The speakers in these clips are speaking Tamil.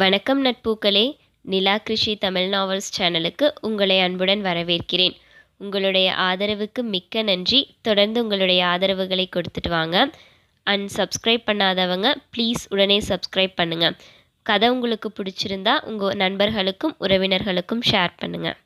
வணக்கம் நட்பூக்களே. நிலா கிருஷி தமிழ் நாவல்ஸ் சேனலுக்கு உங்களை அன்புடன் வரவேற்கிறேன். உங்களுடைய ஆதரவுக்கு மிக்க நன்றி. தொடர்ந்து உங்களுடைய ஆதரவுகளை கொடுத்துட்டு வாங்க. அண்ட் சப்ஸ்கிரைப் பண்ணாதவங்க ப்ளீஸ் உடனே சப்ஸ்கிரைப் பண்ணுங்கள் கதை உங்களுக்கு பிடிச்சிருந்தா உங்கள் நண்பர்களுக்கும் உறவினர்களுக்கும் ஷேர் பண்ணுங்கள்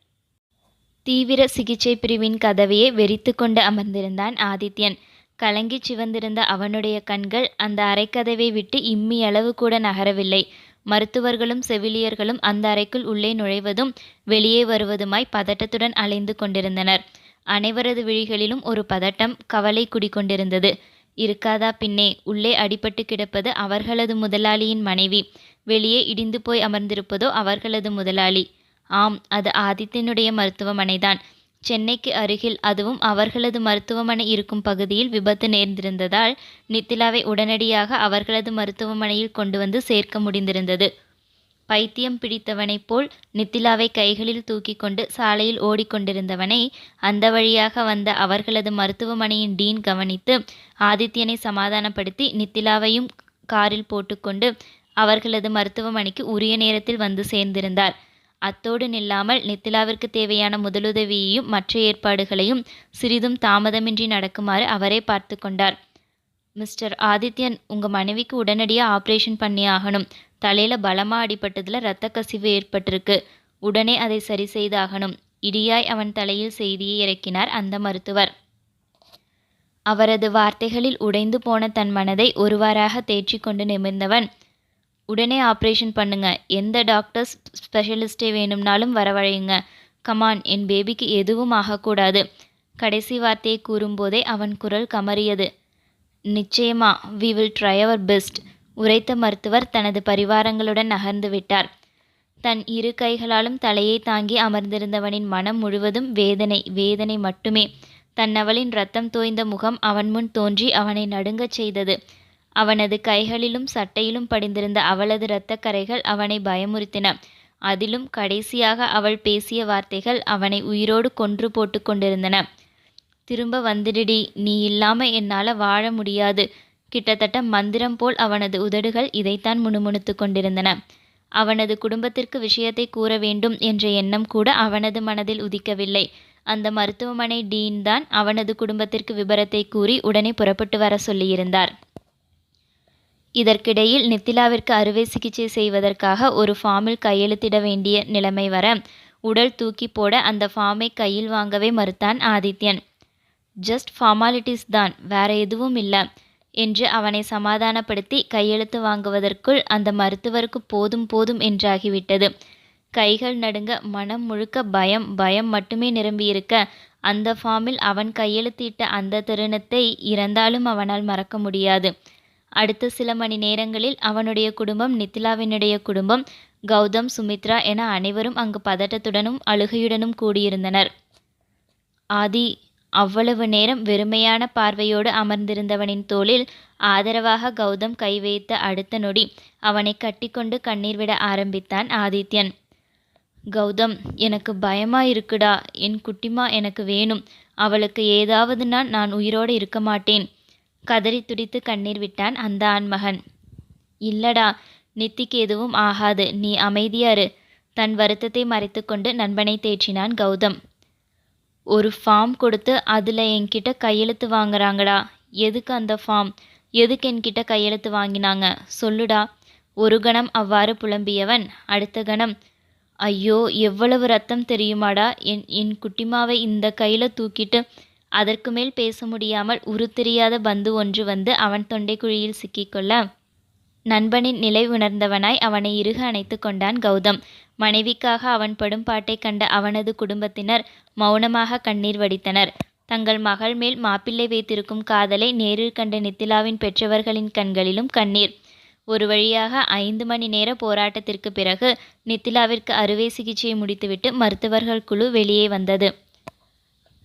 தீவிர சிகிச்சை பிரிவின் கதவையை வெறித்து கொண்டு அமர்ந்திருந்தான் ஆதித்யன். கலங்கிச் சிவந்திருந்த அவனுடைய கண்கள் அந்த அரைக்கதவை விட்டு இம்மி அளவு கூட நகரவில்லை. மருத்துவர்களும் செவிலியர்களும் அந்த அறைக்குள் உள்ளே நுழைவதும் வெளியே வருவதுமாய் பதட்டத்துடன் அலைந்து கொண்டிருந்தனர். அனைவரது விழிகளிலும் ஒரு பதட்டம் கவலை குடிகொண்டிருந்தது. இருக்காதா பின்னே உள்ளே அடிபட்டு கிடப்பது அவர்களது முதலாளியின் மனைவி. வெளியே இடிந்து போய் அமர்ந்திருப்பதோ அவர்களது முதலாளி. ஆம் அது ஆதித்யனுடைய மருத்துவமனைதான். சென்னைக்கு அருகில் அதுவும் அவர்களது மருத்துவமனை இருக்கும் பகுதியில் விபத்து நேர்ந்திருந்ததால் நித்திலாவை உடனடியாக அவர்களது மருத்துவமனையில் கொண்டு வந்து சேர்க்க முடிந்திருந்தது. பைத்தியம் பிடித்தவனைப் போல் நித்திலாவை கைகளில் தூக்கி கொண்டு சாலையில் ஓடிக்கொண்டிருந்தவனை அந்த வழியாக வந்த அவர்களது மருத்துவமனையின் டீன் கவனித்து ஆதித்யனை சமாதானப்படுத்தி நித்திலாவையும் காரில் போட்டுக்கொண்டு அவர்களது மருத்துவமனைக்கு உரிய நேரத்தில் வந்து சேர்ந்திருந்தார். அத்தோடு நில்லாமல் நித்திலாவிற்கு தேவையான முதலுதவியையும் மற்ற ஏற்பாடுகளையும் சிறிதும் தாமதமின்றி நடக்குமாறு அவரே பார்த்து கொண்டார். மிஸ்டர் ஆதித்யன் உங்கள் மனைவிக்கு உடனடியாக ஆப்ரேஷன் பண்ணி ஆகணும். தலையில் பலமாக அடிபட்டதில் இரத்த கசிவு ஏற்பட்டிருக்கு. உடனே அதை சரி செய்தாகணும். இடியாய் அவன் தலையில் செய்தியை இறக்கினார் அந்த மருத்துவர். அவரது வார்த்தைகளில் உடைந்து போன தன் மனதை ஒருவாறாக தேற்றி கொண்டு நிமிர்ந்தவன் உடனே ஆப்ரேஷன் பண்ணுங்க. எந்த டாக்டர்ஸ் ஸ்பெஷலிஸ்டே வேணும்னாலும் வரவழையுங்க. கமான் என் பேபிக்கு எதுவும் ஆகக்கூடாது. கடைசி வார்த்தையை கூறும்போதே அவன் குரல் கமறியது. நிச்சயமா we will try our best உரைத்த மருத்துவர் தனது பரிவாரங்களுடன் நகர்ந்து விட்டார். தன் இரு கைகளாலும் தலையை தாங்கி அமர்ந்திருந்தவனின் மனம் முழுவதும் வேதனை வேதனை மட்டுமே. தன்னவளின் ரத்தம் தோய்ந்த முகம் அவன் முன் தோன்றி அவனை நடுங்கச் செய்தது. அவனது கைகளிலும் சட்டையிலும் படிந்திருந்த அவளது இரத்தக்கரைகள் அவனை பயமுறுத்தின. அதிலும் கடைசியாக அவள் பேசிய வார்த்தைகள் அவனை உயிரோடு கொன்று போட்டு கொண்டிருந்தன. திரும்ப வந்துடுடி. நீ இல்லாம என்னால வாழ முடியாது. கிட்டத்தட்ட மந்திரம் போல் அவனது உதடுகள் இதைத்தான் முணுமுணுத்து கொண்டிருந்தன. அவனது குடும்பத்திற்கு விஷயத்தை கூற வேண்டும் என்ற எண்ணம் கூட அவனது மனதில் உதிக்கவில்லை. அந்த மருத்துவமனை டீன் தான் அவனது குடும்பத்திற்கு விபரத்தை கூறி உடனே புறப்பட்டு வர சொல்லியிருந்தார். இதற்கிடையில் நித்திலாவிற்கு அறுவை சிகிச்சை செய்வதற்காக ஒரு ஃபார்மில் கையெழுத்திட வேண்டிய நிலைமை வர உடல் தூக்கி போட அந்த ஃபார்மை கையில் வாங்கவே மறுத்தான் ஆதித்யன். ஜஸ்ட் ஃபார்மாலிட்டிஸ் தான் வேற எதுவும் இல்லை என்று அவனை சமாதானப்படுத்தி கையெழுத்து வாங்குவதற்குள் அந்த மருத்துவருக்கு போதும் போதும் என்றாகிவிட்டது. கைகள் நடுங்க மனம் முழுக்க பயம் பயம் மட்டுமே நிரம்பியிருக்க அந்த ஃபார்மில் அவன் கையெழுத்திட்ட அந்த தருணத்தை இறந்தாலும் அவனால் மறக்க முடியாது. அடுத்த சில மணி நேரங்களில் அவனுடைய குடும்பம் நித்திலாவினுடைய குடும்பம் கௌதம் சுமித்ரா என அனைவரும் அங்கு பதட்டத்துடனும் அழுகையுடனும் கூடியிருந்தனர். ஆதி அவ்வளவு நேரம் வெறுமையான பார்வையோடு அமர்ந்திருந்தவனின் தோளில் ஆதரவாக கௌதம் கை வைத்த அடுத்த நொடி அவனை கட்டிக்கொண்டு கண்ணீர் விட ஆரம்பித்தான் ஆதித்யன். கௌதம் எனக்கு பயமா இருக்குடா என் குட்டிமா எனக்கு வேணும். அவளுக்கு ஏதாவதுனா நான் உயிரோடு இருக்க மாட்டேன். கதறி துடித்து கண்ணீர் விட்டான் அந்த ஆண்மகன். இல்லடா நித்திக்கு எதுவும் ஆகாது நீ அமைதியாரு. தன் வருத்தத்தை மறைத்துக்கொண்டு நண்பனை தேற்றினான் கௌதம். ஒரு ஃபார்ம் கொடுத்து அதில் என்கிட்ட கையெழுத்து வாங்குறாங்கடா. எதுக்கு அந்த ஃபார்ம்? எதுக்கு என்கிட்ட கையெழுத்து வாங்கினாங்க? சொல்லுடா. ஒரு கணம் அவ்வாறு புலம்பியவன் அடுத்த கணம் ஐயோ எவ்வளவு ரத்தம் தெரியுமாடா? என் என் குட்டிமாவை இந்த கையில் தூக்கிட்டு அதற்கு மேல் பேச முடியாமல் உருத்தெரியாத பந்து ஒன்று வந்து அவன் தொண்டைக்குழியில் சிக்கிக்கொள்ள நண்பனின் நிலை உணர்ந்தவனாய் அவனை இறுக அணைத்து கொண்டான் கௌதம். மனைவிக்காக அவன் படும் பாட்டை கண்ட அவனது குடும்பத்தினர் மௌனமாக கண்ணீர் வடித்தனர். தங்கள் மகள் மேல் மாப்பிள்ளை வைத்திருக்கும் காதலை நேரில் கண்ட நித்திலாவின் பெற்றவர்களின் கண்களிலும் கண்ணீர். ஒரு வழியாக ஐந்து மணி நேர போராட்டத்திற்கு பிறகு நித்திலாவிற்கு அறுவை சிகிச்சையை முடித்துவிட்டு மருத்துவர்கள் குழு வெளியே வந்தது.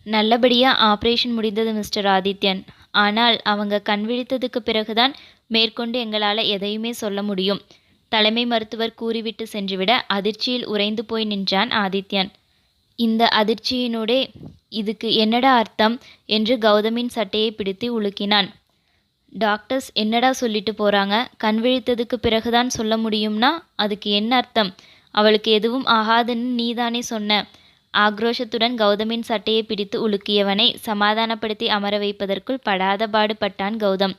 நல்லபடியாக ஆப்ரேஷன் முடிந்தது மிஸ்டர் ஆதித்யன். ஆனால் அவங்க கண் விழித்ததுக்கு பிறகுதான் மேற்கொண்டு எங்களால் எதையுமே சொல்ல முடியும். தலைமை மருத்துவர் கூறிவிட்டு சென்றுவிட அதிர்ச்சியில் உறைந்து போய் நின்றான் ஆதித்யன். இந்த அதிர்ச்சியினோடே இதுக்கு என்னடா அர்த்தம் என்று கௌதமின் சட்டையை பிடித்து உலுக்கினான். டாக்டர்ஸ் என்னடா சொல்லிட்டு போகிறாங்க கண் விழித்ததுக்கு பிறகுதான் சொல்ல முடியும்னா அதுக்கு என்ன அர்த்தம்? அவளுக்கு எதுவும் ஆகாதுன்னு நீதானே சொன்ன. ஆக்ரோஷத்துடன் கௌதமின் சட்டையை பிடித்து உலுக்கியவனை சமாதானப்படுத்தி அமர வைப்பதற்குள் படாத பாடுபட்டான் கௌதம்.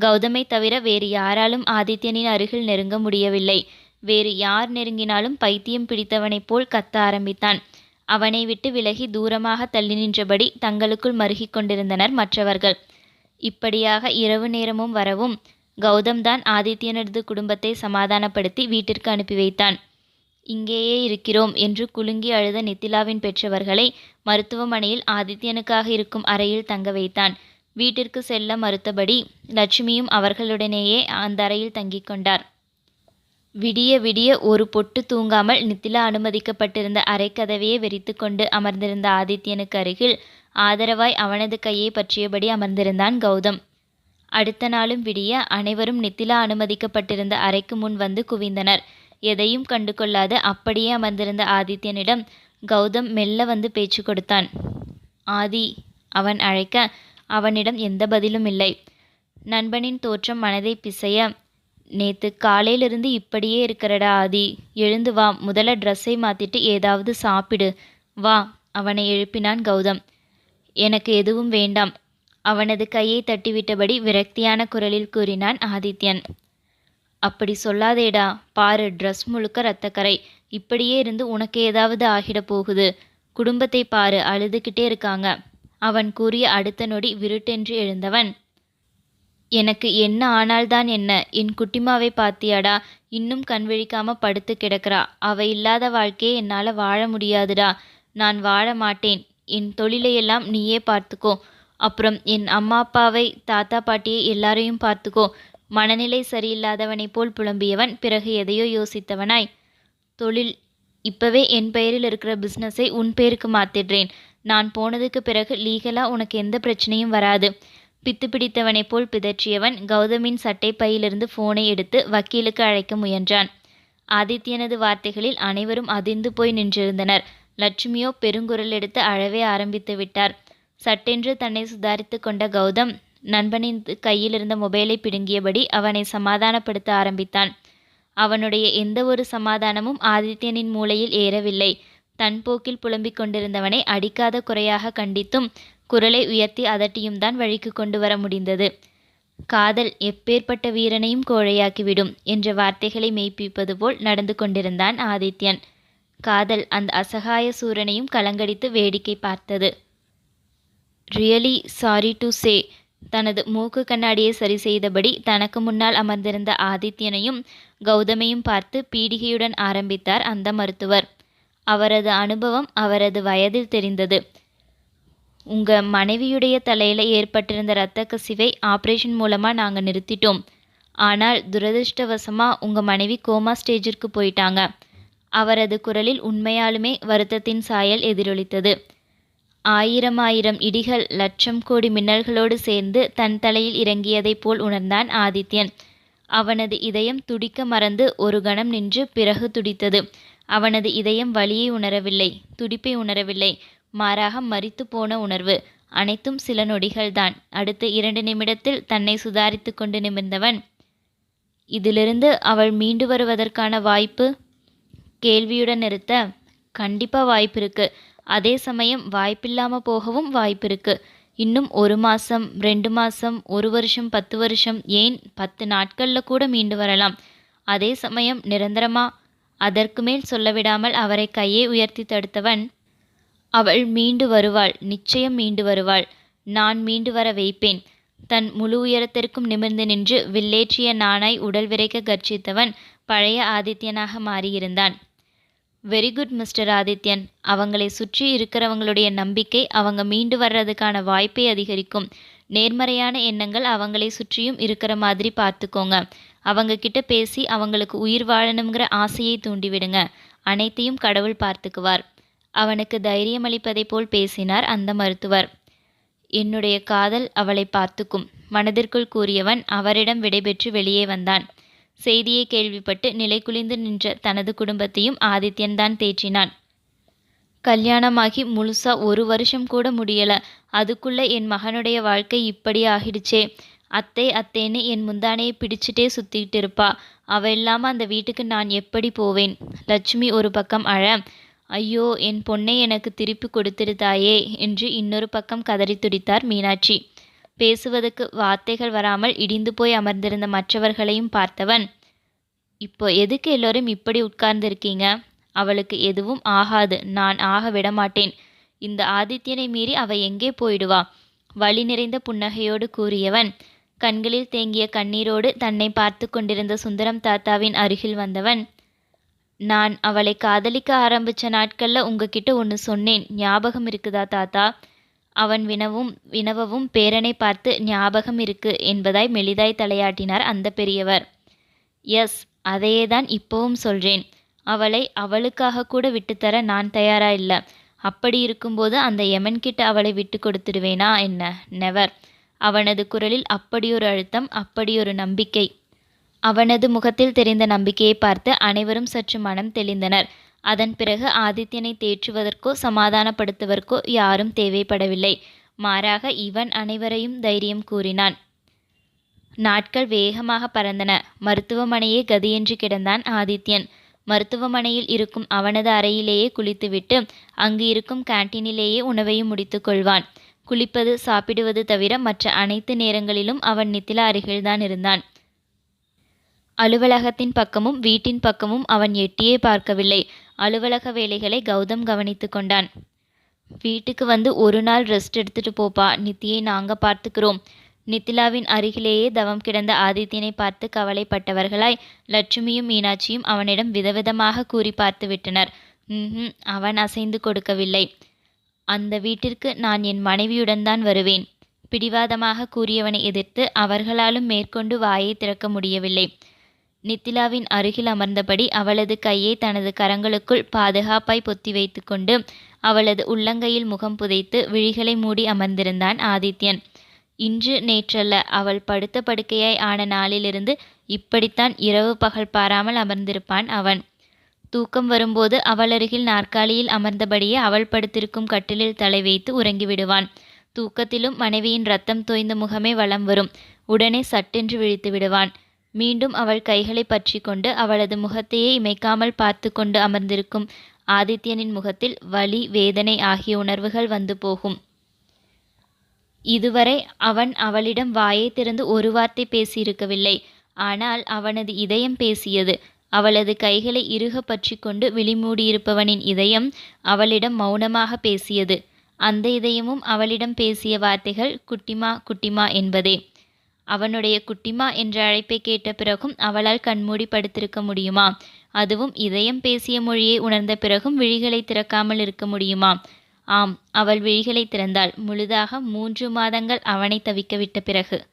கௌதமை தவிர வேறு யாராலும் ஆதித்யனின் அருகில் நெருங்க முடியவில்லை. வேறு யார் நெருங்கினாலும் பைத்தியம் பிடித்தவனைப் போல் கத்த ஆரம்பித்தான். அவனை விட்டு விலகி தூரமாக தள்ளி நின்றபடி தங்களுக்குள் மருகிக் கொண்டிருந்தனர் மற்றவர்கள். இப்படியாக இரவு நேரமும் வரவும் கௌதம்தான் ஆதித்யனது குடும்பத்தை சமாதானப்படுத்தி வீட்டிற்கு அனுப்பி வைத்தான். இங்கேயே இருக்கிறோம் என்று குலுங்கி அழுத நித்திலாவின் பெற்றவர்களை மருத்துவமனையில் ஆதித்யனுக்காக இருக்கும் அறையில் தங்க வைத்தான். வீட்டிற்கு செல்ல மறுத்தபடி லட்சுமியும் அவர்களுடனேயே அந்த அறையில் தங்கிக் கொண்டார். விடிய விடிய ஒரு பொட்டு தூங்காமல் நித்திலா அனுமதிக்கப்பட்டிருந்த அறைக்கதவையே வெறித்து கொண்டு அமர்ந்திருந்த ஆதித்யனுக்கு அருகில் ஆதரவாய் அவனது கையை பற்றியபடி அமர்ந்திருந்தான் கௌதம். அடுத்த நாளும் விடிய அனைவரும் நித்திலா அனுமதிக்கப்பட்டிருந்த அறைக்கு முன் வந்து குவிந்தனர். எதையும் கண்டு கொள்ளாது அப்படியே அமர்ந்திருந்த ஆதித்யனிடம் கௌதம் மெல்ல வந்து பேச்சு கொடுத்தான். ஆதி அவன் அழைக்க அவனிடம் எந்த பதிலும் இல்லை. நண்பனின் தோற்றம் மனதை பிசைய நேத்து காலையிலிருந்து இப்படியே இருக்கிறடா ஆதி. எழுந்து வா முதல்ல ட்ரெஸ்ஸை மாத்திட்டு ஏதாவது சாப்பிடு. வா அவனை எழுப்பினான் கௌதம். எனக்கு எதுவும் வேண்டாம் அவனது கையை தட்டிவிட்டபடி விரக்தியான குரலில் கூறினான் ஆதித்யன். அப்படி சொல்லாதேடா. பாரு ட்ரெஸ் முழுக்க ரத்தக்கரை இப்படியே இருந்து உனக்கு ஏதாவது ஆகிட போகுது. குடும்பத்தை பாரு அழுதுகிட்டே இருக்காங்க. அவன் கூறிய அடுத்த நொடி விருட்டென்று எழுந்தவன். எனக்கு என்ன ஆனால்தான் என்ன? என் குட்டிமாவை பாத்தியாடா. இன்னும் கண் விழிக்காம படுத்து கிடக்கிறா. அவ இல்லாத வாழ்க்கையை என்னால் வாழ முடியாதுடா. நான் வாழ மாட்டேன். என் தொழிலையெல்லாம் நீயே பார்த்துக்கோ. அப்புறம் என் அம்மா அப்பாவை தாத்தா பாட்டியை எல்லாரையும் பார்த்துக்கோ. மனநிலை சரியில்லாதவனைப் போல் புலம்பியவன் பிறகு எதையோ யோசித்தவனாய். தொழில் இப்பவே என் பெயரில் இருக்கிற பிஸ்னஸை உன் பேருக்கு மாத்திடுறேன். நான் போனதுக்கு பிறகு லீகலா உனக்கு எந்த பிரச்சனையும் வராது பித்து பிடித்தவனைப் போல் பிதற்றியவன் கௌதமின் சட்டை பையிலிருந்து ஃபோனை எடுத்து வக்கீலுக்கு அழைக்க முயன்றான். ஆதித்யனது வார்த்தைகளில் அனைவரும் அதிர்ந்து போய் நின்றிருந்தனர். லட்சுமியோ பெருங்குரல் எடுத்து அழவே ஆரம்பித்து விட்டார். சட்டென்று தன்னை சுதாரித்து கொண்ட கௌதம் நண்பனின் கையில் இருந்த மொபைலை பிடுங்கியபடி அவனை சமாதானப்படுத்த ஆரம்பித்தான். அவனுடைய எந்த ஒரு சமாதானமும் ஆதித்யனின் மூளையில் ஏறவில்லை. தன் போக்கில் புலம்பிக் கொண்டிருந்தவனை அடிக்காத குறையாக கண்டித்தும் குரலை உயர்த்தி அதட்டியும் தான் வழிக்கு கொண்டு வர முடிந்தது. காதல் எப்பேற்பட்ட வீரனையும் கோழையாக்கிவிடும் என்ற வார்த்தைகளை மெய்ப்பிப்பது போல் நடந்து கொண்டிருந்தான் ஆதித்யன். காதல் அந்த அசகாய சூரனையும் கலங்கடித்து வேடிக்கை பார்த்தது. ரியலி சாரி டு சே தனது மூக்கு கண்ணாடியை சரி செய்தபடி தனக்கு முன்னால் அமர்ந்திருந்த ஆதித்யனையும் கௌதமையும் பார்த்து பீடிகையுடன் ஆரம்பித்தார் அந்த மருத்துவர். அவரது அனுபவம் அவரது வயதில் தெரிந்தது. உங்க மனைவியுடைய தலையில ஏற்பட்டிருந்த இரத்த கசிவை ஆப்ரேஷன் மூலமா நாங்க நிறுத்திட்டோம். ஆனால் துரதிருஷ்டவசமா உங்க மனைவி கோமா ஸ்டேஜிற்கு போயிட்டாங்க. அவரது குரலில் உண்மையாலுமே வருத்தத்தின் சாயல் எதிரொலித்தது. ஆயிரம் ஆயிரம் இடிகள் லட்சம் கோடி மின்னல்களோடு சேர்ந்து தன் தலையில் இறங்கியதைப் போல் உணர்ந்தான் ஆதித்யன். அவனது இதயம் துடிக்க மறந்து ஒரு கணம் நின்று பிறகு துடித்தது. அவனது இதயம் வலியை உணரவில்லை துடிப்பை உணரவில்லை. மாறாக மறித்து போன உணர்வு. அனைத்தும் சில நொடிகள்தான். அடுத்த இரண்டு நிமிடத்தில் தன்னை சுதாரித்து கொண்டு நிமிர்ந்தவன். இதிலிருந்து அவள் மீண்டு வருவதற்கான வாய்ப்பு? கேள்வியுடன் நிறுத்த கண்டிப்பாக வாய்ப்பு இருக்குது அதே சமயம் வாய்ப்பில்லாமல் போகவும் வாய்ப்பு இருக்குது இன்னும் ஒரு மாதம் ரெண்டு மாதம் ஒரு வருஷம் பத்து வருஷம் ஏன் பத்து நாட்களில் கூட மீண்டு வரலாம். அதே சமயம் நிரந்தரமா? அதற்கு மேல் சொல்லவிடாமல் அவரை கையை உயர்த்தி தடுத்தவன் அவள் மீண்டு வருவாள் நிச்சயம் மீண்டு வருவாள். நான் மீண்டு வர வைப்பேன். தன் முழு உயரத்திற்கும் நிமிர்ந்து நின்று வில்லேற்றிய நானாய் உடல் விரைக்க கர்ஜித்தவன் பழைய ஆதித்யனாக மாறியிருந்தான். வெரி குட் மிஸ்டர் ஆதித்யன் அவங்களை சுற்றி இருக்கிறவங்களுடைய நம்பிக்கை அவங்க மீண்டு வர்றதுக்கான வாய்ப்பை அதிகரிக்கும். நேர்மறையான எண்ணங்கள் அவங்களை சுற்றியும் இருக்கிற மாதிரி பார்த்துக்கோங்க. அவங்க கிட்ட பேசி அவங்களுக்கு உயிர் வாழணுங்கிற ஆசையை தூண்டிவிடுங்க. அனைத்தையும் கடவுள் பார்த்துக்குவார். அவனுக்கு தைரியம் அளிப்பதை போல் பேசினார் அந்த மருத்துவர். என்னுடைய காதல் அவளை பார்த்துக்கும். மனதிற்குள் கூறியவன் அவரிடம் விடைபெற்று வெளியே வந்தான். செய்தியை கேள்விப்பட்டு நிலைகுலிந்து நின்ற தனது குடும்பத்தையும் ஆதித்யன் தான் தேற்றினான். கல்யாணமாகி முழுசா ஒரு வருஷம் கூட முடியல. அதுக்குள்ள என் மகனுடைய வாழ்க்கை இப்படி ஆகிடுச்சே. அத்தை அத்தேன்னு என் முந்தானையை பிடிச்சிட்டே சுத்திக்கிட்டு இருப்பா. அவ இல்லாம அந்த வீட்டுக்கு நான் எப்படி போவேன்? லட்சுமி ஒரு பக்கம் அழ ஐயோ என் பொண்ணை எனக்கு திருப்பி கொடுத்துடுதாயே என்று இன்னொரு பக்கம் கதறி துடித்தார் மீனாட்சி. பேசுவதற்கு வார்த்தைகள் வராமல் இடிந்து போய் அமர்ந்திருந்த மற்றவர்களையும் பார்த்தவன் இப்போ எதுக்கு எல்லோரும் இப்படி உட்கார்ந்திருக்கீங்க? அவளுக்கு எதுவும் ஆகாது. நான் ஆக விடமாட்டேன். இந்த ஆதித்யனை மீறி அவ எங்கே போயிடுவா? வழி நிறைந்த புன்னகையோடு கூறியவன் கண்களில் தேங்கிய கண்ணீரோடு தன்னை பார்த்து கொண்டிருந்த சுந்தரம் தாத்தாவின் அருகில் வந்தவன் நான் அவளை காதலிக்க ஆரம்பிச்ச நாட்கள்ல உங்ககிட்ட ஒன்று சொன்னேன். ஞாபகம் இருக்குதா தாத்தா? அவன் வினவும் வினவவும் பேரனை பார்த்து ஞாபகம் இருக்கு என்பதாய் மெலிதாய் தலையாட்டினார் அந்த பெரியவர். எஸ் அதையேதான் இப்போவும் சொல்றேன். அவளை அவளுக்காக கூட விட்டுத்தர நான் தயாரா இல்லை. அப்படி இருக்கும்போது அந்த யமன் கிட்ட அவளை விட்டு கொடுத்துடுவேனா என்ன? நெவர் அவனது குரலில் அப்படியொரு அழுத்தம் அப்படியொரு நம்பிக்கை. அவனது முகத்தில் தெரிந்த நம்பிக்கையை பார்த்து அனைவரும் சற்று மனம் தெளிந்தனர். அதன் பிறகு ஆதித்யனை தேற்றுவதற்கோ சமாதானப்படுத்துவதற்கோ யாரும் தேவைப்படவில்லை. மாறாக இவன் அனைவரையும் தைரியம் கூறினான். நாட்கள் வேகமாக பறந்தன. மருத்துவமனையே கதியென்று கிடந்தான் ஆதித்யன். மருத்துவமனையில் இருக்கும் அவனது அறையிலேயே குளித்துவிட்டு அங்கு இருக்கும் கேன்டீனிலேயே உணவையும் முடித்து கொள்வான். குளிப்பது சாப்பிடுவது தவிர மற்ற அனைத்து நேரங்களிலும் அவன் நித்திலா அருகில்தான் இருந்தான். அலுவலகத்தின் பக்கமும் வீட்டின் பக்கமும் அவன் எட்டியே பார்க்கவில்லை. அலுவலக வேலைகளை கௌதம் கவனித்து கொண்டான். வீட்டுக்கு வந்து ஒரு நாள் ரெஸ்ட் எடுத்துட்டு போப்பா. நித்தியை நாங்கள் பார்த்துக்கிறோம். நித்திலாவின் அருகிலேயே தவம் கிடந்த ஆதித்யனை பார்த்து கவலைப்பட்டவர்களாய் லட்சுமியும் மீனாட்சியும் அவனிடம் விதவிதமாக கூறி பார்த்து விட்டனர். ம் அவன் அசைந்து கொடுக்கவில்லை. அந்த வீட்டிற்கு நான் என் மனைவியுடன் தான் வருவேன். பிடிவாதமாக கூறியவனை எதிர்த்து அவர்களாலும் மேற்கொண்டு வாயை திறக்க முடியவில்லை. நித்திலாவின் அருகில் அமர்ந்தபடி அவளது கையை தனது கரங்களுக்குள் பாதுகாப்பாய் பொத்தி வைத்துக்கொண்டு அவளது உள்ளங்கையில் முகம் புதைத்து விழிகளை மூடி அமர்ந்திருந்தான் ஆதித்யன். இன்று நேற்றல்ல அவள் படுத்த படுக்கையாய் ஆன நாளிலிருந்து இப்படித்தான் இரவு பகல் பாராமல் அமர்ந்திருப்பான் அவன். தூக்கம் வரும்போது அவளருகில் நாற்காலியில் அமர்ந்தபடியே அவள் படுத்திருக்கும் கட்டிலில் தலை வைத்து உறங்கிவிடுவான் தூக்கத்திலும் மனைவியின் ரத்தம் தோய்ந்த முகமே வலம் வரும். உடனே சட்டென்று விழித்து விடுவான். மீண்டும் அவள் கைகளை பற்றி கொண்டு அவளது முகத்தையே இமைக்காமல் பார்த்து கொண்டு அமர்ந்திருக்கும் ஆதித்யனின் முகத்தில் வலி வேதனை ஆகிய உணர்வுகள் வந்து போகும். இதுவரை அவன் அவளிடம் வாயை திறந்து ஒரு வார்த்தை பேசியிருக்கவில்லை. ஆனால் அவனது இதயம் பேசியது. அவளது கைகளை இறுக பற்றி கொண்டு விழிமூடியிருப்பவனின் இதயம் அவளிடம் மௌனமாக பேசியது. அந்த இதயமும் அவளிடம் பேசிய வார்த்தைகள் குட்டிமா குட்டிமா என்பதே. அவனுடைய குட்டிமா என்ற அழைப்பை கேட்ட பிறகும் அவளால் கண்மூடி படுத்திருக்க முடியுமா? அதுவும் இதயம் பேசிய மொழியை உணர்ந்த பிறகும் விழிகளை திறக்காமல் இருக்க முடியுமா? ஆம் அவள் விழிகளை திறந்தாள். முழுதாக மூன்று மாதங்கள் அவனை தவிக்கவிட்ட பிறகு.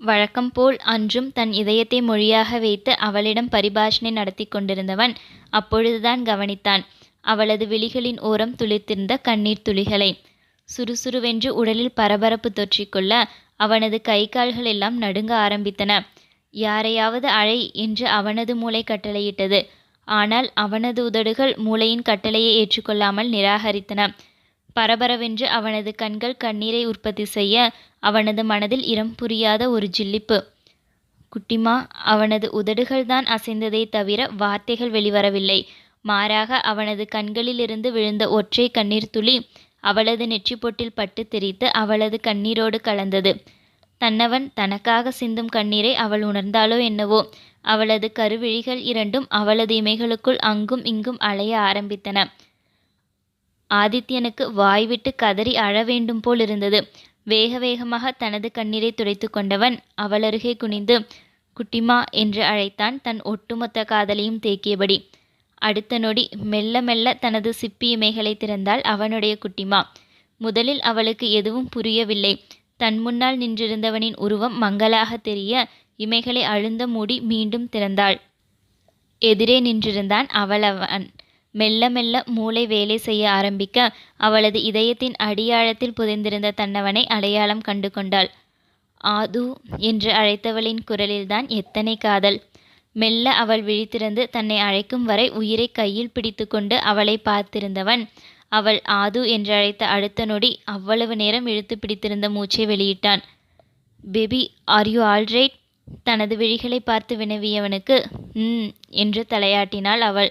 வழக்கம் போல் அன்றும் தன் இதயத்தை மொழியாக வைத்து அவளிடம் பரிபாஷனை நடத்தி கொண்டிருந்தவன் அப்பொழுதுதான் கவனித்தான். அவளது விழிகளின் ஓரம் துளிர்த்திருந்த கண்ணீர் துளிகளை. சுறுசுறுவென்று உடலில் பரபரப்பு தொற்றிக்கொள்ள அவனது கை கால்கள் எல்லாம் நடுங்க ஆரம்பித்தன. யாரையாவது அழை என்று அவனது மூளை கட்டளையிட்டது. ஆனால் அவனது உதடுகள் மூளையின் கட்டளையை ஏற்றுக்கொள்ளாமல் நிராகரித்தன. பரபரவென்று அவனது கண்கள் கண்ணீரை உற்பத்தி செய்ய அவனது மனதில் இரம் புரியாத ஒரு ஜில்லிப்பு. குட்டிமா அவனது உதடுகள்தான் அசைந்ததை தவிர வார்த்தைகள் வெளிவரவில்லை. மாறாக அவனது கண்களிலிருந்து விழுந்த ஒற்றை கண்ணீர் துளி அவளது நெற்றிப்பொட்டில் பட்டு தெரித்து அவளது கண்ணீரோடு கலந்தது. தன்னவன் தனக்காக சிந்தும் கண்ணீரை அவள் உணர்ந்தாளோ என்னவோ அவளது கருவிழிகள் இரண்டும் அவளது இமைகளுக்குள் அங்கும் இங்கும் அலைய ஆரம்பித்தன. ஆதித்யனுக்கு வாய்விட்டு கதறி அழ வேண்டும் போல் இருந்தது. வேக வேகமாக தனது கண்ணீரை துடைத்து கொண்டவன் அவளருகே குனிந்து குட்டிமா என்று அழைத்தான் தன் ஒட்டுமொத்த காதலையும் தேக்கியபடி. அடுத்த நொடி மெல்ல மெல்ல தனது சிப்பி இமைகளை திறந்தாள் அவனுடைய குட்டிமா. முதலில் அவளுக்கு எதுவும் புரியவில்லை. தன் முன்னால் நின்றிருந்தவனின் உருவம் மங்கலாக தெரிய இமைகளை அழுந்த மூடி மீண்டும் திறந்தாள். எதிரே நின்றிருந்தான் அவளவன். மெல்ல மெல்ல மூளை வேலை செய்ய ஆரம்பிக்க அவளது இதயத்தின் அடியாழத்தில் புதைந்திருந்த தன்னவனை அடையாளம் கண்டு கொண்டாள். ஆது என்று அழைத்தவளின் குரலில்தான் எத்தனை காதல். மெல்ல அவள் விழித்திருந்து தன்னை அழைக்கும் வரை உயிரை கையில் பிடித்துக்கொண்டு அவளை பார்த்திருந்தவன். அவள் ஆது என்று அழைத்த அடுத்த நொடி அவ்வளவு நேரம் இழுத்து பிடித்திருந்த மூச்சை வெளியிட்டான். பேபி ஆர் யூ ஆல்ரைட் தனது விழிகளை பார்த்து வினவியவனுக்கு ம் என்று தலையாட்டினாள் அவள்.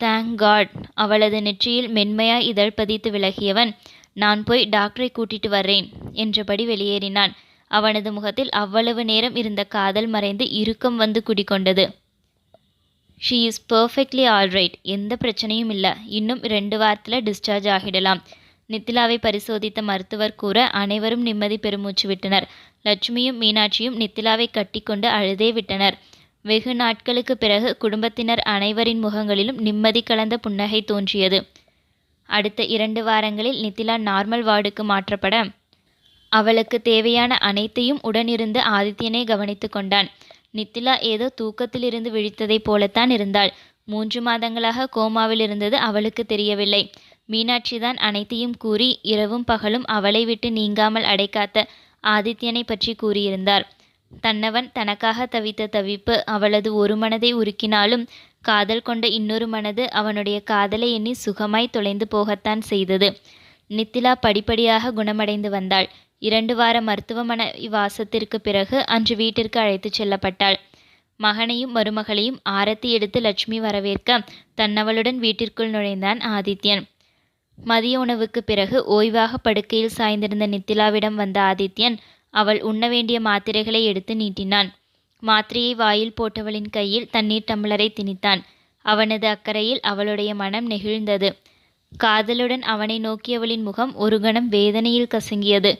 தேங்க் காட் அவளது நெற்றியில் மென்மையாய் இதழ் பதித்து விலகியவன். நான் போய் டாக்டரை கூட்டிட்டு வர்றேன் என்றபடி வெளியேறினான். அவனது முகத்தில் அவ்வளவு நேரம் இருந்த காதல் மறைந்து இறுக்கம் வந்து குடிகொண்டது. ஷீ இஸ் பர்ஃபெக்ட்லி ஆல்ரைட் எந்த பிரச்சனையும் இல்லை. இன்னும் ரெண்டு வாரத்தில் டிஸ்சார்ஜ் ஆகிடலாம். நித்திலாவை பரிசோதித்த மருத்துவர் கூற அனைவரும் நிம்மதி பெருமூச்சு விட்டனர். லட்சுமியும் மீனாட்சியும் நித்திலாவை கட்டிக்கொண்டு அழுதே விட்டனர். வெகு நாட்களுக்கு பிறகு குடும்பத்தினர் அனைவரின் முகங்களிலும் நிம்மதி கலந்த புன்னகை தோன்றியது. அடுத்த இரண்டு வாரங்களில் நித்திலா நார்மல் வார்டுக்கு மாற்றப்பட அவளுக்கு தேவையான அனைத்தையும் உடனிருந்து ஆதித்யனை கவனித்து கொண்டான். நித்திலா ஏதோ தூக்கத்திலிருந்து விழித்ததைப் போலத்தான் இருந்தாள். மூன்று மாதங்களாக கோமாவில் இருந்தது அவளுக்கு தெரியவில்லை. மீனாட்சி தான் அனைத்தையும் கூறி இரவும் பகலும் அவளை விட்டு நீங்காமல் அடைக்காத்த ஆதித்யனை பற்றி கூறியிருந்தார். தன்னவன் தனக்காக தவித்த தவிப்பு அவளது ஒரு மனதை உருக்கினாலும் காதல் கொண்ட இன்னொரு மனது அவனுடைய காதலை எண்ணி சுகமாய் தொலைந்து போகத்தான் செய்தது. நித்திலா படிப்படியாக குணமடைந்து வந்தாள். இரண்டு வார மருத்துவமனை வாசத்திற்கு பிறகு அன்று வீட்டிற்கு அழைத்துச் செல்லப்பட்டாள். மகனையும் மருமகளையும் ஆரத்தி எடுத்து லட்சுமி வரவேற்க தன்னவளுடன் வீட்டிற்குள் நுழைந்தான் ஆதித்யன். மதிய உணவுக்கு பிறகு ஓய்வாக படுக்கையில் சாய்ந்திருந்த நித்திலாவிடம் வந்த ஆதித்யன் அவள் உண்ண வேண்டிய மாத்திரைகளை எடுத்து நீட்டினான். மாத்திரையை வாயில் போட்டவளின் கையில் தண்ணீர் டம்ளரை திணித்தான். அவனது அக்கறையில் அவளுடைய மனம் நெகிழ்ந்தது. காதலுடன் அவனை நோக்கியவளின் முகம் ஒரு கணம் வேதனையில் கசங்கியது.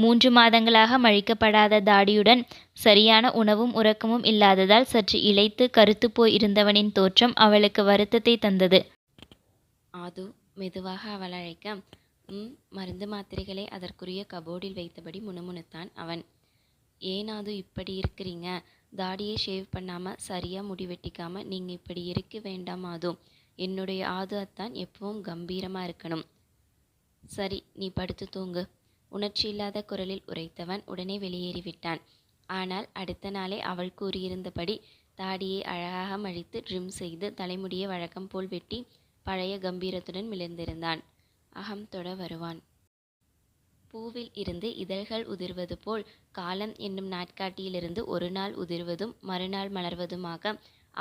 மூன்று மாதங்களாக மழிக்கப்படாத தாடியுடன் சரியான உணவும் உறக்கமும் இல்லாததால் சற்று இளைத்து கருத்து போய் இருந்தவனின் தோற்றம் அவளுக்கு வருத்தத்தை தந்தது. ஆது மெதுவாக அவள் அழைக்க ம் மருந்து மாத்திரைகளை அதற்குரிய கபோர்டில் வைத்தபடி முணுமுணுத்தான் அவன். ஏன் அது இப்படி இருக்கிறீங்க? தாடியை ஷேவ் பண்ணாமல் சரியாக முடி வெட்டிக்காமல் நீங்கள் இப்படி இருக்க வேண்டாம் ஆது. என்னுடைய ஆது அத்தான் எப்பவும் கம்பீரமாக இருக்கணும். சரி நீ படுத்து தூங்கு. உணர்ச்சி இல்லாத குரலில் உரைத்தவன் உடனே வெளியேறிவிட்டான். ஆனால் அடுத்த நாளே அவள் கூறியிருந்தபடி தாடியை அழகாக மழித்து ட்ரிம் செய்து தலைமுடியை வழக்கம் போல் வெட்டி பழைய கம்பீரத்துடன் மிளர்ந்திருந்தான். அகம் தொட வருவான். பூவில் இருந்து இதழ்கள் உதிர்வது போல் காலம் என்னும் நாட்காட்டியிலிருந்து ஒரு நாள் உதிர்வதும் மறுநாள் மலர்வதுமாக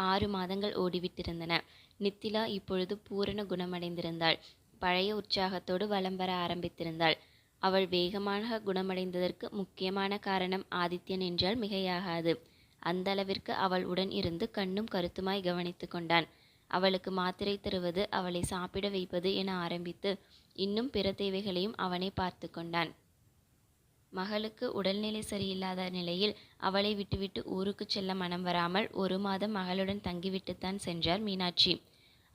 ஆறு மாதங்கள் ஓடிவிட்டிருந்தன. நித்திலா இப்பொழுது பூரண குணமடைந்திருந்தாள். பழைய உற்சாகத்தோடு வலம் வர ஆரம்பித்திருந்தாள். அவள் வேகமாக குணமடைந்ததற்கு முக்கியமான காரணம் ஆதித்யன் என்றால் மிகையாகாது. அந்த அளவிற்கு அவள் உடன் இருந்து கண்ணும் கருத்துமாய் கவனித்து கொண்டான். அவளுக்கு மாத்திரை தருவது அவளை சாப்பிட வைப்பது என ஆரம்பித்து இன்னும் பிற தேவைகளையும் அவனே பார்த்து கொண்டான். மகளுக்கு உடல்நிலை சரியில்லாத நிலையில் அவளை விட்டுவிட்டு ஊருக்கு செல்ல மனம் வராமல் ஒரு மாதம் மகளுடன் தங்கிவிட்டுத்தான் சென்றார் மீனாட்சி.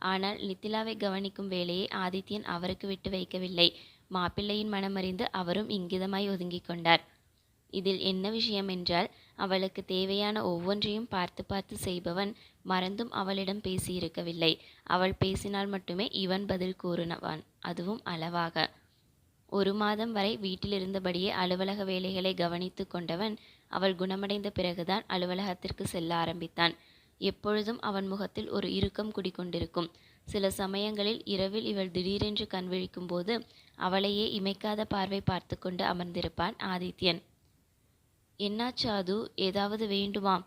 ஆனால் நித்திலாவை கவனிக்கும் வேலையை ஆதித்யன் அவருக்கு விட்டு வைக்கவில்லை. மாப்பிள்ளையின் மனமறிந்து அவரும் இங்கிதமாய் ஒதுங்கிக் கொண்டார் இதில் என்ன விஷயம் என்றால் அவளுக்கு தேவையான ஒவ்வொன்றையும் பார்த்து பார்த்து செய்பவன் மறந்தும் அவளிடம் பேசியிருக்கவில்லை. அவள் பேசினால் மட்டுமே இவன் பதில் கூறினவான். அதுவும் அளவாக. ஒரு மாதம் வரை வீட்டிலிருந்தபடியே அலுவலக வேலைகளை கவனித்து கொண்டவன் அவள் குணமடைந்த பிறகுதான் அலுவலகத்திற்கு செல்ல ஆரம்பித்தான். எப்பொழுதும் அவன் முகத்தில் ஒரு இறுக்கம் குடிக்கொண்டிருக்கும். சில சமயங்களில் இரவில் இவள் திடீரென்று கண் விழிக்கும்போது அவளையே இமைக்காத பார்வை பார்த்து கொண்டு அமர்ந்திருப்பான் ஆதித்யன். என்னாச்சு அது? ஏதாவது வேண்டுமாம்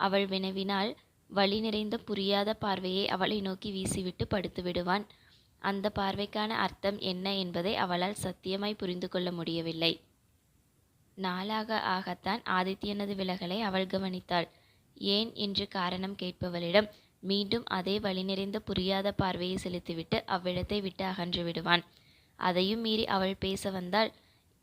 அவள் வினவினால் வழி நிறைந்த புரியாத பார்வையை அவளை நோக்கி வீசிவிட்டு படுத்து விடுவான். அந்த பார்வைக்கான அர்த்தம் என்ன என்பதை அவளால் சத்தியமாய் புரிந்து கொள்ள முடியவில்லை. நாளாக ஆகத்தான் ஆதித்யனது விலகலை அவள் கவனித்தாள். ஏன்? என்று காரணம் கேட்பவளிடம் மீண்டும் அதே வழி நிறைந்த புரியாத பார்வையை செலுத்திவிட்டு அவ்விடத்தை விட்டு அகன்று விடுவான். அதையும் மீறி அவள் பேச வந்தால்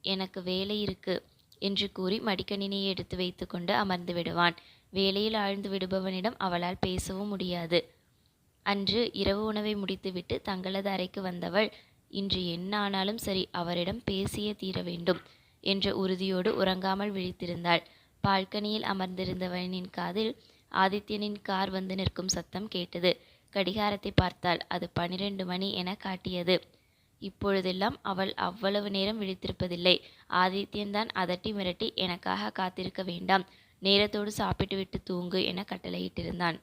எனக்கு வேலை இருக்கு என்று கூறி மடிக்கணினியை எடுத்து வைத்துக்கொண்டு அமர்ந்து விடுவான். வேலையில் ஆழ்ந்து விடுபவனிடம் அவளால் பேசவும் முடியாது. அன்று இரவு உணவை முடித்துவிட்டு தங்களது அறைக்கு வந்தவள் இன்று என்ன ஆனாலும் சரி அவரிடம் பேசியே தீர வேண்டும் என்ற உறுதியோடு உறங்காமல் விழித்திருந்தாள். பால்கனியில் அமர்ந்திருந்தவனின் காதில் ஆதித்யனின் கார் வந்து நிற்கும் சத்தம் கேட்டது. கடிகாரத்தை பார்த்தாள் அது பனிரெண்டு மணி என காட்டியது. இப்பொழுதெல்லாம் அவள் அவ்வளவு நேரம் விழித்திருப்பதில்லை. ஆதித்யன்தான் அதட்டி மிரட்டி எனக்காக காத்திருக்க வேண்டாம். நேரத்தோடு சாப்பிட்டுவிட்டு தூங்கு என கட்டளையிட்டிருந்தான்.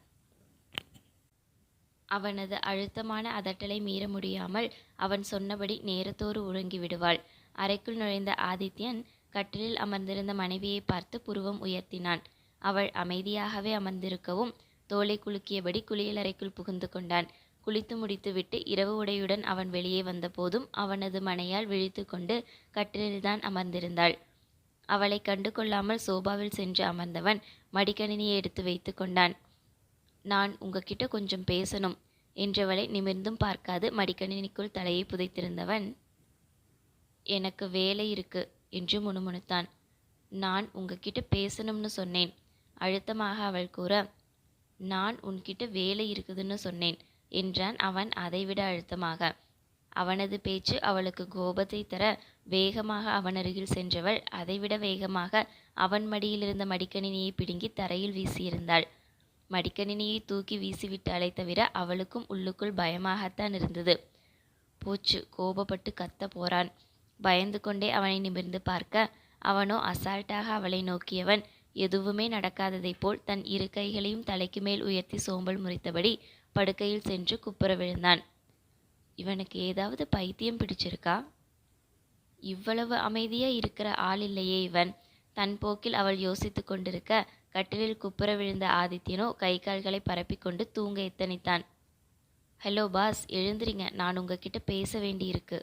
அவனது அழுத்தமான அதட்டலை மீற முடியாமல் அவன் சொன்னபடி நேரத்தோடு உறங்கி விடுவாள். அறைக்குள் நுழைந்த ஆதித்யன் கட்டிலில் அமர்ந்திருந்த மனைவியை பார்த்து புருவம் உயர்த்தினான். அவள் அமைதியாகவே அமர்ந்திருக்கவும் தோலை குலுக்கியபடி குளியலறைக்குள் புகுந்து கொண்டான். குளித்து முடித்துவிட்டு இரவு உடையுடன் அவன் வெளியே வந்தபோதும் அவனது மனையால் விழித்து கொண்டு கட்டிலில்தான் அமர்ந்திருந்தாள். அவளை கண்டு கொள்ளாமல் சோபாவில் சென்று அமர்ந்தவன் மடிக்கணினியை எடுத்து வைத்து கொண்டான். நான் உங்ககிட்ட கொஞ்சம் பேசணும் என்றவளை நிமிர்ந்தும் பார்க்காது மடிக்கணினிக்குள் தலையை புதைத்திருந்தவன். எனக்கு வேலை இருக்கு என்று முணுமுணுத்தான். நான் உங்ககிட்ட பேசணும்னு சொன்னேன். அழுத்தமாக அவள் கூற நான் உன்கிட்ட வேலை இருக்குதுன்னு சொன்னேன் என்றான் அவன் அதைவிட அழுத்தமாக. அவனது பேச்சு அவளுக்கு கோபத்தை தர வேகமாக அவனருகில் சென்றவள் அதைவிட வேகமாக அவன் மடியில் இருந்த மடிக்கணினியை பிடுங்கி தரையில் வீசியிருந்தாள். மடிக்கணினியை தூக்கி வீசிவிட்டாலே தவிர அவளுக்கும் உள்ளுக்குள் பயமாகத்தான் இருந்தது. போச்சு கோபப்பட்டு கத்த போறான். பயந்து கொண்டே அவனை நிமிர்ந்து பார்க்க அவனோ அசால்ட்டாக அவளை நோக்கியவன் எதுவுமே நடக்காததைப் போல் தன் இரு கைகளையும் தலைக்கு மேல் உயர்த்தி சோம்பல் முறித்தபடி படுக்கையில் சென்று குப்புற விழுந்தான். இவனுக்கு ஏதாவது பைத்தியம் பிடிச்சிருக்கா? இவ்வளவு அமைதியாக இருக்கிற ஆள் இல்லையே இவன். தன் போக்கில் அவள் யோசித்து கொண்டிருக்க கட்டிலில் குப்புற விழுந்த ஆதித்யனோ கை கால்களை பரப்பிக்கொண்டு தூங்க எத்தனித்தான். Hello boss எழுந்திரிங்க. நான் உங்ககிட்ட பேச வேண்டியிருக்கு.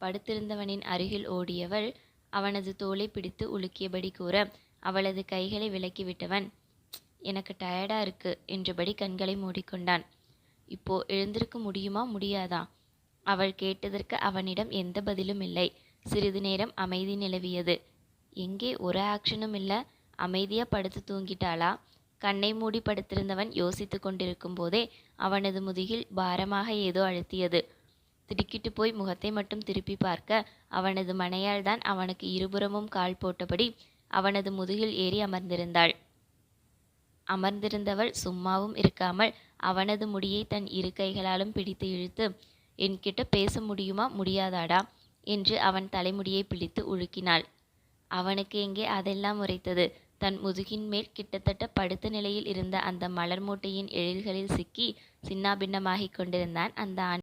படுத்திருந்தவனின் அருகில் ஓடியவள் அவனது தோலை பிடித்து உலுக்கியபடி கூற அவளது கைகளை விலக்கிவிட்டவன். எனக்கு டயர்டா இருக்கு என்றபடி கண்களை மூடிக்கொண்டான். இப்போ எழுந்திருக்க முடியுமா முடியாதா? அவள் கேட்டதற்கு அவனிடம் எந்த பதிலும் இல்லை. சிறிது நேரம் அமைதி நிலவியது. எங்கே ஒரு ஆக்ஷனும் இல்லை. அமைதியாக படுத்து தூங்கிட்டாளா? கண்ணை மூடி படுத்திருந்தவன் யோசித்து கொண்டிருக்கும் போதே அவனது முதுகில் பாரமாக ஏதோ அழுத்தியது. திடுக்கிட்டு போய் முகத்தை மட்டும் திருப்பி பார்க்க அவனது மனையால் தான் அவனுக்கு இருபுறமும் கால் போட்டபடி அவனது முதுகில் ஏறி அமர்ந்திருந்தாள். அமர்ந்திருந்தவள் சும்மாவும் இருக்காமல் அவனது முடியை தன் இரு கைகளாலும் பிடித்து இழுத்து என்கிட்ட பேச முடியுமா? முடியாதாடா? என்று அவன் தலைமுடியை பிடித்து உழுக்கினாள் அவனுக்கு எங்கே அதெல்லாம் உரைத்தது? தன் முதுகின் மேல் கிட்டத்தட்ட படுத்த நிலையில் இருந்த அந்த மலர் மூட்டையின் எழில்களில் சிக்கி சின்னாபின்னமாகிக் கொண்டிருந்தான் அந்த ஆண்.